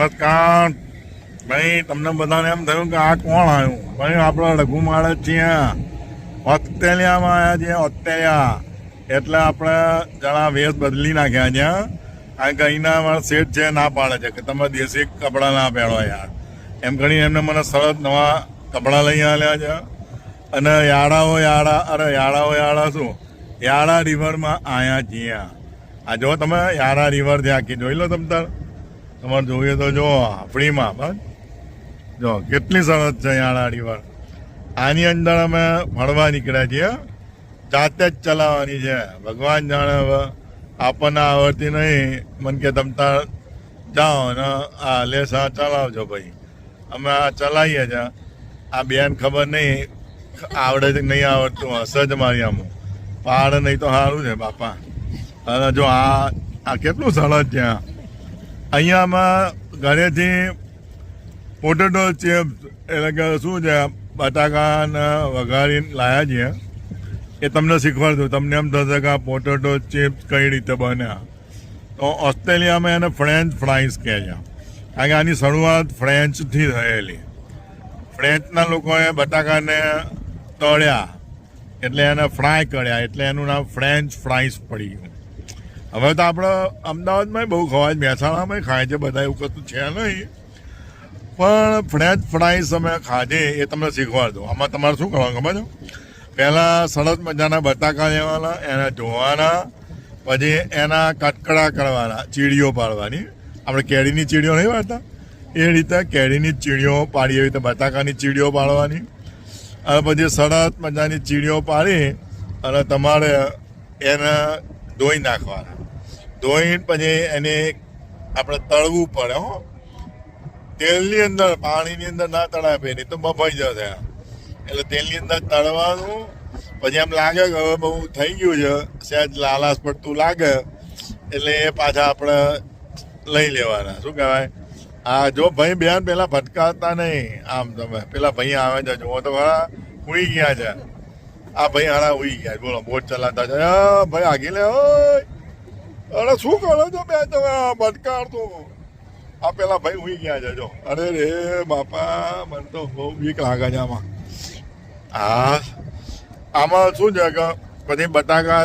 નમસ્કાર. ભાઈ, તમને બધાને એમ થયું કે આ કોણ આવ્યું? ભાઈ, આપણે રઘુમાળે માણસ છીએ ઓસ્ટ્રેલિયામાં આવ્યા છીએ ઓસ્ટ્રેલિયા. એટલે આપણે જણા વેશ બદલી નાખ્યા છે કે અહીંના મારા શેઠ છે, ના પાડે છે, કે તમે દેશી કપડાં ના પહેરો યાર. એમ કરીને એમને મને સરસ નવા કપડાં લઈ આવ્યા છે અને યાળાઓ યાળા અરે યાળાઓ યાળા શું? યાળા રિવરમાં આવ્યા છીએ. આ જો તમે યાળા રિવર છે આખી જોઈ લો તમ તાર. તમારે જોઈએ તો જો ફ્રીમાં બસ. જો, કેટલી સરસ છે યાળા રિવર આની અંદર અમે ફરવા નીકળ્યા છીએ. જાતે જ ચલાવવાની છે. ભગવાન જાણે હવે આપણને આવડતી નહીં. મન કે તમતા જાઓ અને આ લેસા ચલાવજો ભાઈ. અમે આ ચલાવીએ છીએ. આ બેન ખબર નહીં. આવડે છે નહીં આવડતું? હશે જ મારી આમ. પહાડ નહીં તો સારું છે, બાપા. અને જો આ આ કેટલું સરસ છે. આ. અહીંયા અમે ઘરેથી પોટેટો ચિપ્સ એટલે કે શું છે, બટાકાને વઘારીને લાયા છીએ. એ તમને શીખવાડતું તમને એમ થશે કે આ પોટેટો ચિપ્સ કઈ રીતે બન્યા. તો ઓસ્ટ્રેલિયામાં એને ફ્રેન્ચ ફ્રાઈસ કહે છે. કારણ કે આની શરૂઆત ફ્રેન્ચથી થયેલી. ફ્રેન્ચના લોકોએ બટાકાને તળ્યા. એટલે એને ફ્રાય કર્યા. એટલે એનું નામ ફ્રેન્ચ ફ્રાઈસ પડી ગયું. હવે તો આપણે અમદાવાદમાં બહુ ખવાય, મહેસાણામાં ખાય છે, બધા એવું કશું છે નહીં. પણ ફ્રેન્ચ ફ્રાઈસ અમે ખાધે એ તમને શીખવાડજો આમાં તમારે શું કરવાનું ખબર છે? પહેલાં સરસ મજાના બટાકા લેવાના, એને ધોવાના, પછી એના કટકડા કરવાના ચીડીઓ પાડવાની. આપણે કેરીની ચીડીઓ નહીં પાડતા એ રીતે કેરીની ચીડીઓ પાડી, એવી રીતે બટાકાની ચીડીઓ પાડવાની. અને પછી સરસ મજાની ચીડીઓ પાડી અને તમારે એને ધોઈ નાખવાના. ધોઈને પછી એને આપણે તળવું પડે, હો. તેલની અંદર, પાણીની અંદર ના તળાવે નહીં તો બફાઈ જશે. એટલે તેલની અંદર તળવાનું, પછી એમ લાગે કે હવે બહુ થઈ ગયું છે, સહેજ લાલાશ પડતું લાગે. એટલે એ પાછા આપણે લઈ લેવાના. શું કહેવાય? હા જો ભાઈ બેન પેલા ભટકાતા નહીં, આમ તમે. પેલા ભાઈ આવે છે, જુઓ તો ખરા ઉઈ ગયા છે. આ ભાઈ હારા ઉઈ ગયા. બોલો, બોટ ચલાવતા છે. ભાઈ આગી લે, ઓય! અરે શું કરો છો બે તમે? ભટકાડતો આ પેલા ભાઈ હું ગયા જજો અરે રે બાપા, મને તો બહુ બીક લાગે છે આમાં. હા આમાં શું છે કે પછી બટાકા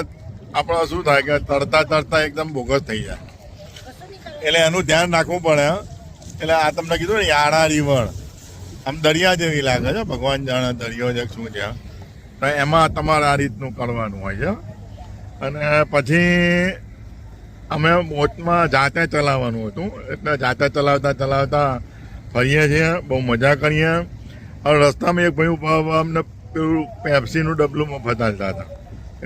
આપણે શું થાય કે તરતા તરતા એકદમ બોગસ થઈ જાય. એટલે એનું ધ્યાન રાખવું પડે. એટલે આ તમને કીધું ને યાળા રિવર આમ દરિયા જેવી લાગે છે, ભગવાન જાણે દરિયો છે શું છે તો એમાં તમારે આ રીતનું કરવાનું હોય છે અને પછી અમે બોટમાં જાતે ચલાવવાનું હતું. એટલે જાતે ચલાવતા ચલાવતા ફરીએ છીએ, બહુ મજા કરીએ. અને રસ્તામાં એક ભાઈ અમને પેલું પેપ્સીનું ડબલું મફત હાલતા હતા.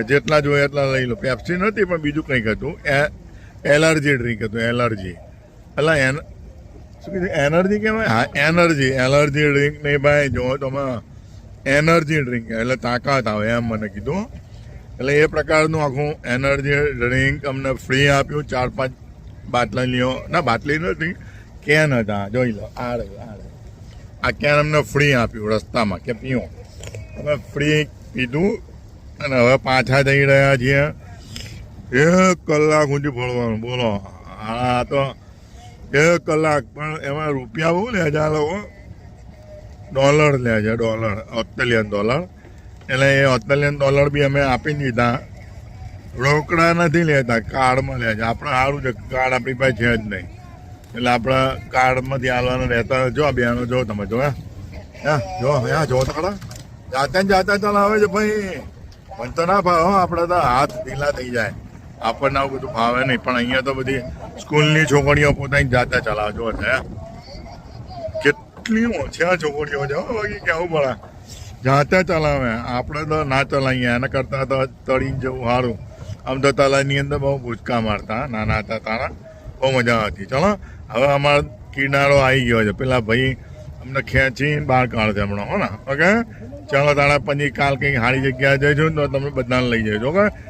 જેટલા જોઈએ એટલા લઈ લો. પેપ્સી નથી પણ બીજું કંઈક હતું. એ એલર્જી ડ્રિંક હતું એલર્જી એટલે એન શું કીધું? એનર્જી કહેવાય? હા એનર્જી એલર્જી ડ્રિંક નહીં ભાઈ, જો તમે એનર્જી ડ્રિંક એટલે તાકાત આવે એમ મને કીધું. એટલે એ પ્રકારનું આખું એનર્જી ડ્રિંક અમને ફ્રી આપ્યું. ચાર પાંચ બાટલીઓ, ના, બાટલી નથી કેન હતા, જોઈ લો, આ રહ્યું આ રહ્યું. આ કેન અમને ફ્રી આપ્યું રસ્તામાં કે પીઓ. અમે ફ્રી પીધું અને હવે પાછા જઈ રહ્યા છીએ. એક કલાક સુધી ફરવાનું બોલો. આ તો એક કલાક, પણ એમાં રૂપિયા બહુ લે છે લોકો. ડોલર લે છે, ડોલર, ઓસ્ટ્રેલિયન ડોલર. એટલે એ ઓસ્ટ્રેલિયન ડોલર બી અમે આપી દીધા. રોકડા નથી લેતા, કાર્ડમાં લે છે. આપણે સારું છે, કાર્ડ આપણી પાસે છે જ નહીં. એટલે આપણે કાર્ડમાંથી હાલવાના રહેતા જો બેનો જો તમે જો, હે. જો, હા, જો તો જાતે જાતે ચલાવે છે ભાઈ. મને તો ના ફાવે આપણે તો હાથ ઢીલા થઈ જાય. આપણને આવું બધું ફાવે નહીં. પણ અહીંયા તો બધી સ્કૂલની છોકરીઓ પોતાની જાતે ચલાવે જો છે કેટલી ઓછા છોકરીઓ છે બાકી કેવું પડે જાતે ચલાવે, આપણે તો ના ચલાવીએ, એના કરતાં તો તળીને જવું સારું. આમ તો તળાવની અંદર બહુ ભૂચકા મારતા, નાના હતા તારા, બહુ મજા આવતી. ચલો, હવે અમારો કિનારો આવી ગયો છે. પેલા ભાઈ અમને ખેંચીને બહાર કાઢશે હમણાં, હો ને? ઓકે? ચલો, તારા પછી કાલ કંઈક સારી જગ્યાએ જઈશું તો તમે બધાને લઈ જઈશું, ઓકે?